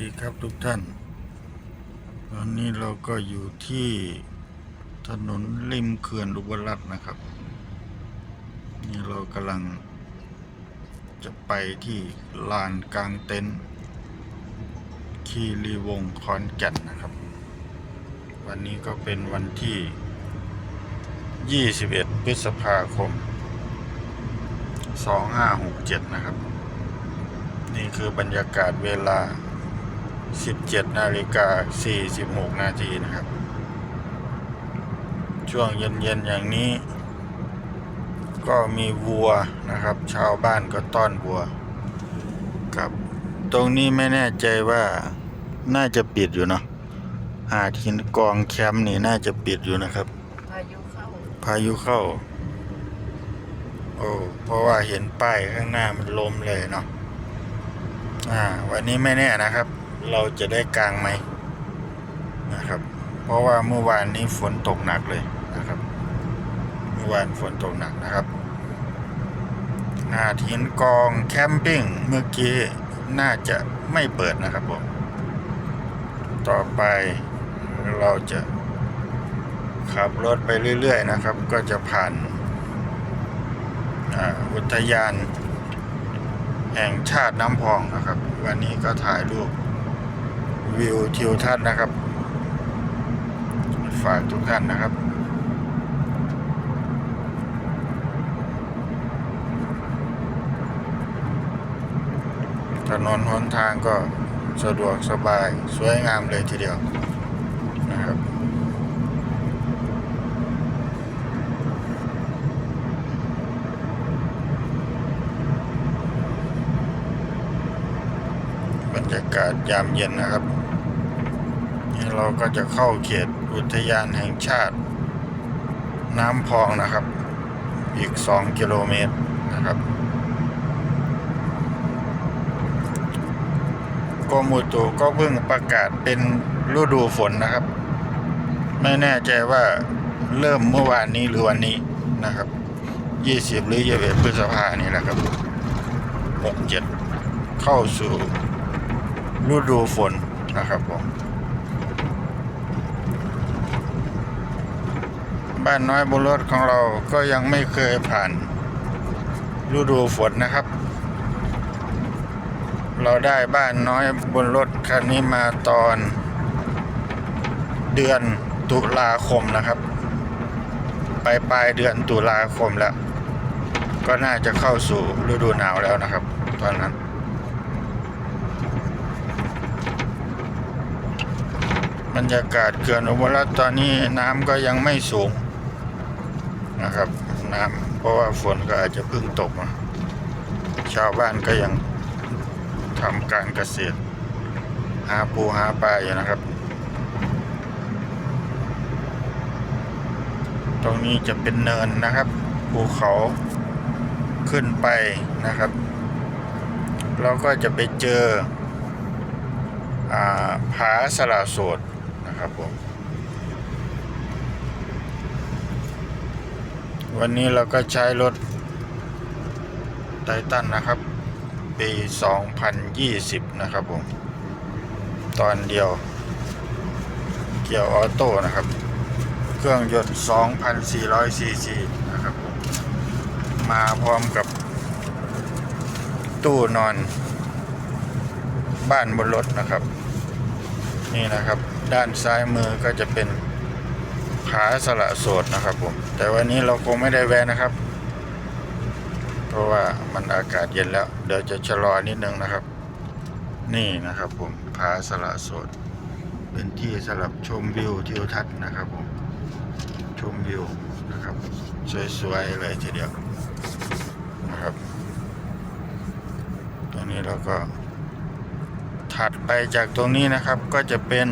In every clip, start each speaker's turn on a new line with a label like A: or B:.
A: ดีครับทุกท่านวันนี้เราก็อยู่ที่ถนนริมเขื่อนอุบรัตน์นะครับ นี่เรากำลังจะไปที่ลานกลางเต็นท์คีรีวงศ์ขอนแก่นนะครับ วันนี้ก็เป็นวันที่ 21 พฤษภาคม 2567 นะครับ นี่คือบรรยากาศเวลา 17นาฬิกา46นาทีนะครับ ช่วงเย็นๆอย่างนี้ ก็มีวัวนะครับ ชาวบ้านก็ต้อนวัวครับ ตรงนี้ไม่แน่ใจว่าน่าจะปิดอยู่เนาะหาดหินกองแคมป์นี่น่าจะปิดอยู่นะครับ
B: พายุเข้า
A: พายุเข้า โอ้เพราะว่าเห็นป้ายข้างหน้ามันล้มเลยเนาะอ่า วันนี้ไม่แน่นะครับ เราจะได้กลางไหมนะครับ เพราะว่าเมื่อวานนี้ฝนตกหนักเลยนะครับ เมื่อวานฝนตกหนักนะครับหาดหินกองแคมปิ้งเมื่อกี้น่าจะไม่เปิดนะครับผมต่อไปเราจะขับรถไปเรื่อย ๆ นะครับ ก็จะผ่านอุทยานแห่งชาติน้ำพองนะครับ วันนี้ก็ถ่ายรูป วิวทิวทัศน์นะครับ ฝากทุกท่านนะครับถนนหนทางก็สะดวกสบายสวยงามเลยทีเดียวนะครับบรรยากาศยามเย็นนะครับ เราก็จะเข้าเขตอุทยานแห่งชาติ น้ำพองนะครับ อีก 2 กิโลเมตรนะครับกรมอุตุก็เพิ่งประกาศเป็นฤดูฝนนะครับ ไม่แน่ใจว่าเริ่มเมื่อวานนี้หรือวันนี้นะครับ20หรือ21พฤษภานี่แหละครับ67เข้าสู่ฤดูฝนนะครับผม บ้านน้อยบนรถของเราก็ยังไม่เคยผ่านฤดูฝนนะครับ เราได้บ้านน้อยบนรถคันนี้มาตอน เดือนตุลาคมนะครับ ไปปลายเดือนตุลาคมแล้ว ก็น่าจะเข้าสู่ฤดูหนาวแล้วนะครับ ตอนนั้นบรรยากาศเขื่อนอุบลรัตน์ตอนนี้น้ำก็ยังไม่สูง นะครับ น้ำเพราะว่าฝนก็อาจจะเพิ่งตกมาชาวบ้านก็ยังทำการเกษตร หาปูหาปลาอยู่นะครับ ตรงนี้จะเป็นเนินนะครับภูเขาขึ้นไปนะครับ เราก็จะไปเจออผาสละโสดนะครับผม วันนี้เราก็ใช้รถไททันนะครับ ปี 2020 นะครับผม ตอนเดียว เกียร์ออโต้นะครับ เครื่องยนต์ 2,400 ซีซีนะครับผม มาพร้อมกับตู้นอนบ้านบนรถนะครับ นี่นะครับ ด้านซ้ายมือก็จะเป็น ผาสละโสดนะครับผม แต่วันนี้เราคงไม่ได้แวะนะครับ เพราะว่ามันอากาศเย็นแล้ว เดี๋ยวจะชะลอนิดนึงนะครับ นี่นะครับผมผาสละโสด เป็นที่สำหรับชมวิวทิวทัศน์นะครับผม ชมวิวนะครับ สวยๆเลยทีเดียวนะครับตรงนี้เราก็ถัดไปจากตรงนี้นะครับก็จะเป็น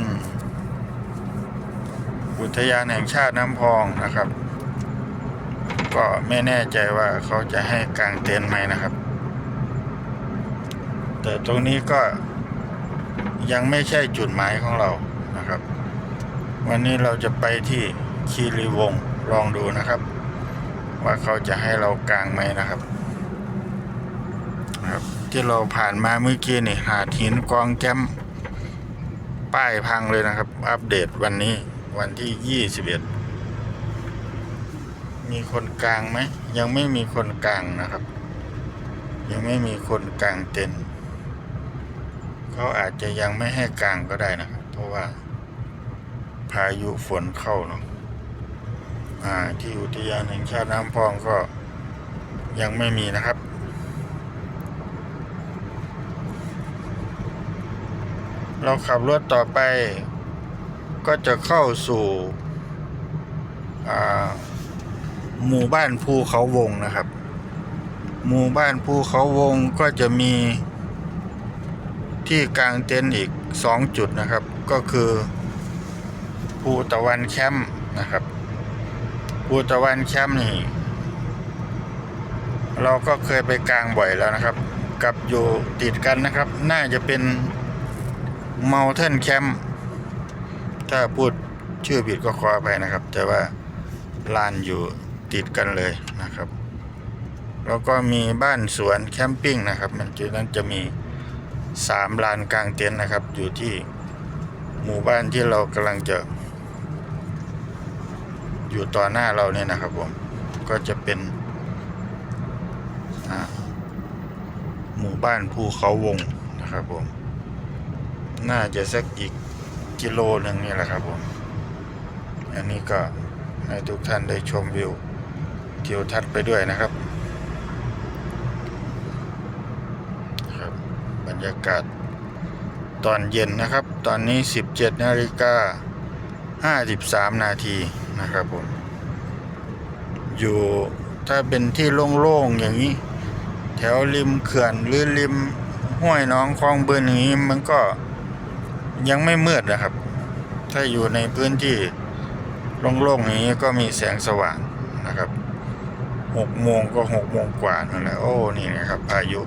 A: อุทยานแห่งชาติน้ำพองนะครับ ก็ไม่แน่ใจว่าเขาจะให้กางเต็นท์ไหมนะครับ แต่ตรงนี้ก็ยังไม่ใช่จุดหมายของเรานะครับ วันนี้เราจะไปที่คีรีวงศ์ลองดูนะครับ ว่าเขาจะให้เรากางไหมนะครับครับที่เราผ่านมาเมื่อกี้นี่หาดหินกองแก้มป้ายพังเลยนะครับ อัปเดตวันนี้ วันที่ยี่สิบเอ็ดมีคนกลางไหม ยังไม่มีคนกลางนะครับ ยังไม่มีคนกลางเต็นเขาอาจจะยังไม่ให้กลางก็ได้นะครับ เพราะว่าพายุฝนเข้าเนาะอ่าที่อุทยานแห่งชาติน้ำพองก็ยังไม่มีนะครับเราขับรถต่อไป ก็จะเข้าสู่หมู่บ้านภูเขาวงนะครับ หมู่บ้านภูเขาวงก็จะมีที่กลางเต็นท์อีกสองจุดนะครับ ก็คือภูตะวันแคมป์นะครับภูตะวันแคมป์นี่ เราก็เคยไปกลางบ่อยแล้วนะครับ กับอยู่ติดกันนะครับ น่าจะเป็น Mountain Camp ถ้าพูดชื่อผิดก็ขออภัยนะครับ แต่ว่าลานอยู่ติดกันเลยนะครับ แล้วก็มีบ้านสวนแคมปิ้งนะครับ มันจุดนั้นจะมีสามลานกลางเต็นท์นะครับ อยู่ที่หมู่บ้านที่เรากำลังจะ อยู่ต่อหน้าเราเนี่ยนะครับผมก็จะเป็นหมู่บ้านภูเขาวงนะครับผม น่าจะสักอีก กิโลหนึ่งนี่แหละครับผมอันนี้ก็ให้ทุกท่านได้ชมวิวทิวทัศน์ไปด้วยนะครับครับ บรรยากาศตอนเย็นนะครับ ตอนนี้ 17นาฬิกา53 นาทีนะครับผม อยู่ถ้าเป็นที่โล่งๆอย่างนี้ แถวริมเขื่อนหรือริมห้วยน้องคลองบึงอย่างนี้มันก็ ยังไม่มืดนะครับ ถ้าอยู่ในพื้นที่โล่งๆอย่างนี้ก็มีแสงสว่างนะครับหกโมงก็หกโมงกว่านั่นแหละโอ้นี่นะครับพายุ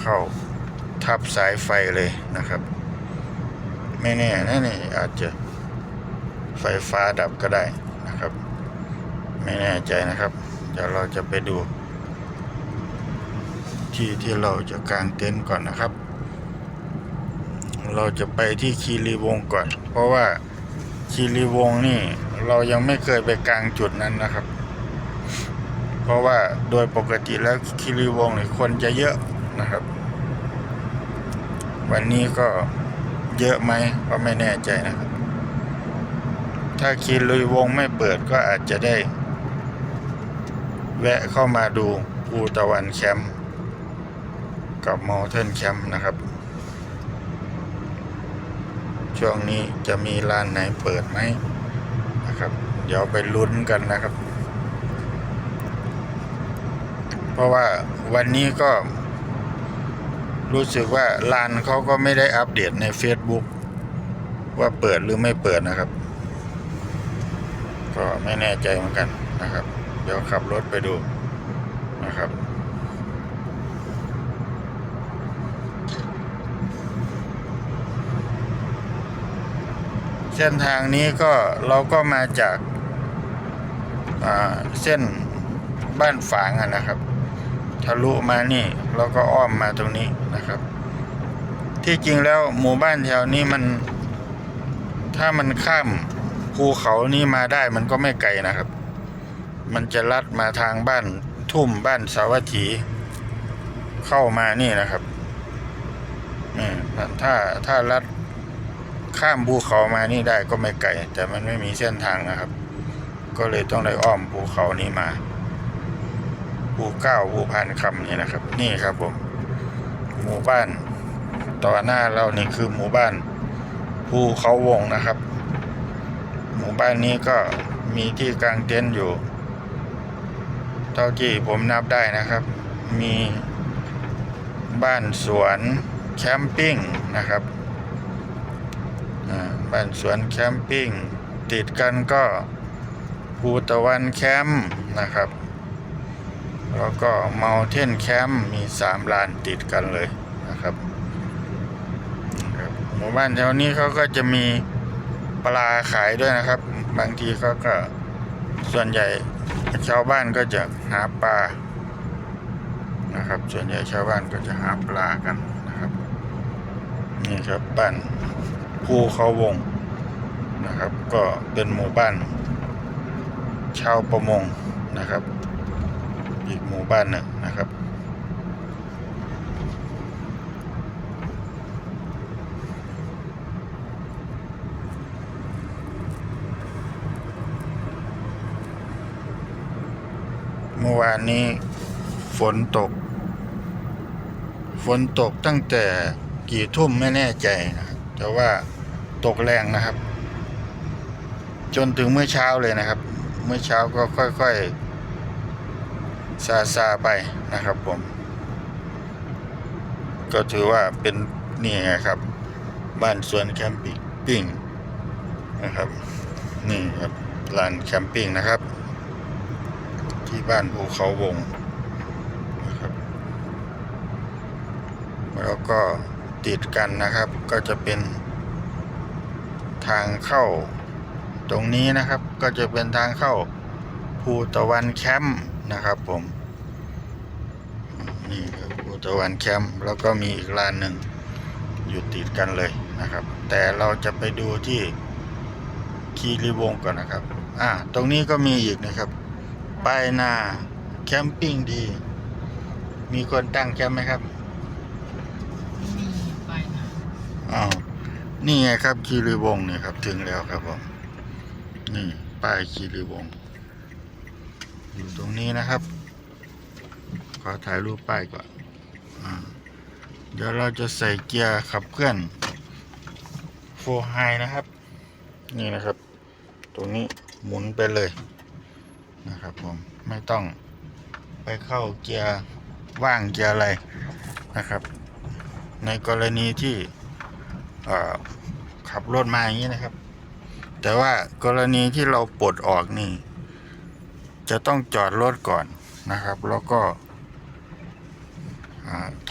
A: เข้าทับสายไฟเลยนะครับ ไม่แน่นะนี่อาจจะไฟฟ้าดับก็ได้นะครับ ไม่แน่ใจนะครับ เดี๋ยวเราจะไปดู ที่ที่เราจะกางเต็นท์ก่อนนะครับ เราจะไปที่คีรีวงก่อน เพราะว่าคีรีวงนี่เรายังไม่เคยไปกลางจุดนั้นนะครับ เพราะว่าโดยปกติแล้วคีรีวงนี่คนจะเยอะนะครับ วันนี้ก็เยอะไหมก็ไม่แน่ใจนะครับ ถ้าคีรีวงไม่เปิดก็อาจจะได้ แวะเข้ามาดูภูตะวันแคมป์กับ Mountain Camp นะครับ ช่วงนี้จะมีร้านไหนเปิดไหมนะครับ เดี๋ยวไปลุ้นกันนะครับ เพราะว่าวันนี้ก็รู้สึกว่าร้านเขาก็ไม่ได้อัปเดตใน Facebook ว่าเปิดหรือไม่เปิดนะครับ ก็ไม่แน่ใจเหมือนกันนะครับ เดี๋ยวขับรถไปดูนะครับ ส้นทางนี้ก็เราก็มาจากาเส้นบ้านฝางนะครับ ทะลุมานี่เราก็อ้อมมาตรงนี้นะครับ ที่จริงแล้วหมู่บ้านแถวนี้มัน ถ้ามันข้ามภูเขานี้มาได้มันก็ไม่ไกลนะครับ มันจะลัดมาทางบ้านทุ่มบ้านสาวัตถีเข้ามานี่นะครับนี่ถ้าถ้าลัด ข้ามภูเขามานี่ได้ก็ไม่ไกล แต่มันไม่มีเส้นทางนะครับ ก็เลยต้องได้อ้อมภูเขานี้มาภูเก้าภูพานคำนี่นะครับ นี่ครับผม หมู่บ้าน ต่อหน้าเรานี่คือหมู่บ้านภูเขาวงนะครับ หมู่บ้านนี้ก็มีที่กลางเต็นท์อยู่ เท่าที่ผมนับได้นะครับ มีบ้านสวนแคมปิ้งนะครับ บ้านสวนแคมปิ้ง ติดกันก็ภูตะวันแคมป์นะครับ แล้วก็เมาเทนแคมป์มีสามลานติดกันเลยนะครับครับหมู่บ้านแถวนี้เขาก็จะมีปลาขายด้วยนะครับ บางทีเขาก็ส่วนใหญ่ชาวบ้านก็จะหาปลานะครับ ส่วนใหญ่ชาวบ้านก็จะหาปลากันนะครับนี่ครับบ้าน ภูเขาวงนะครับ ก็เป็นหมู่บ้าน ชาวประมงนะครับ อีกหมู่บ้านหนึ่งนะครับเมื่อวานนี้ฝนตก ฝนตกตั้งแต่กี่ทุ่มไม่แน่ใจนะ แต่ว่าตกแรงนะครับ จนถึงเมื่อเช้าเลยนะครับ เมื่อเช้าก็ค่อยๆซาซาไปนะครับผม ก็ถือว่าเป็นนี่ไงครับ บ้านสวนแคมปิ้งปิ้งนะครับ นี่ครับลานแคมปิ้งนะครับ ที่บ้านภูเขาวงนะครับแล้วก็ ติดกันนะครับ ก็จะเป็นทางเข้า ตรงนี้นะครับก็จะเป็นทางเข้าภูตะวันแคมป์นะครับผมนี่ครับภูตะวันแคมป์แล้วก็มีอีกลานหนึ่งอยู่ติดกันเลยนะครับ แต่เราจะไปดูที่คีรีวงก่อนนะครับอ่าตรงนี้ก็มีอีกนะครับป้ายหน้าแคมปิ้งดี มีคนตั้งแคมป์ไหมครับ
B: มีไปนะ
A: อ้าวนี่ไงครับคีรีวงเนี่ยครับ ถึงแล้วครับผมนี่ป้ายคีรีวงอยู่ตรงนี้นะครับ ขอถ่ายรูปป้ายก่อนเดี๋ยวเราจะใส่เกียร์ขับเคลื่อนโฟไฮนะครับ นี่นะครับ ตรงนี้หมุนไปเลยนะครับผมไม่ต้องไปเข้าเกียร์ว่างเกียร์อะไรนะครับ ในกรณีที่ ขับรถมาอย่างนี้นะครับ แต่ว่ากรณีที่เราปลดออกนี่ จะต้องจอดรถก่อนนะครับ แล้วก็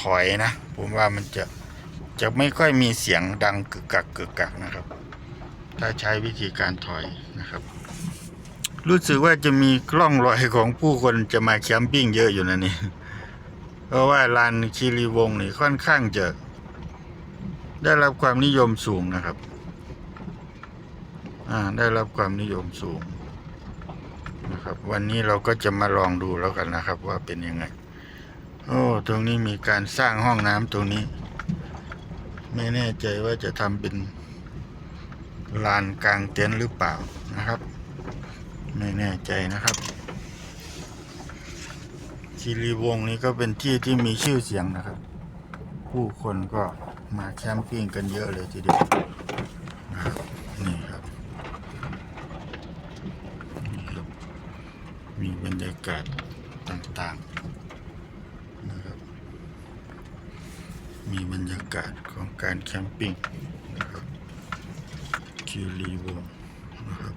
A: ถอยนะ ผมว่ามันจะจะไม่ค่อยมีเสียงดังกึกกักกึกกักนะครับ ถ้าใช้วิธีการถอยนะครับ รู้สึกว่าจะมีกล้องรอยของผู้คนจะมาแคมปิ้งเยอะอยู่นะนี่เพราะว่าลานคีรีวงนี่ค่อนข้างจะ ได้รับความนิยมสูงนะครับ อ่า ได้รับความนิยมสูงนะครับ วันนี้เราก็จะมาลองดูแล้วกันนะครับ ว่าเป็นยังไง โอ้ ตรงนี้มีการสร้างห้องน้ำตรงนี้ ไม่แน่ใจว่าจะทำเป็นลานกลางเต็นท์หรือเปล่านะครับ ไม่แน่ใจนะครับคีรีวงนี้ก็เป็นที่ที่มีชื่อเสียงนะครับ ผู้คนก็ มาแคมปิ้งกันเยอะเลยทีเดียวนะครับนี่ครับนี่ครับ มีบรรยากาศต่างๆนะครับ มีบรรยากาศของการแคมปิ้งนะครับคิวรีวงศ์นะครับ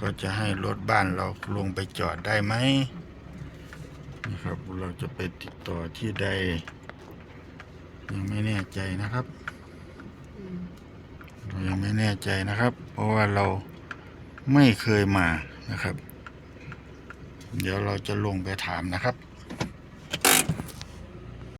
A: ก็จะให้รถบ้านเราลงไปจอดได้ไหม นะครับ เราจะไปติดต่อที่ใด ยังไม่แน่ใจนะครับ
B: อืม
A: เรายังไม่แน่ใจนะครับ เพราะว่าเราไม่เคยมานะครับ เดี๋ยวเราจะลงไปถามนะครับ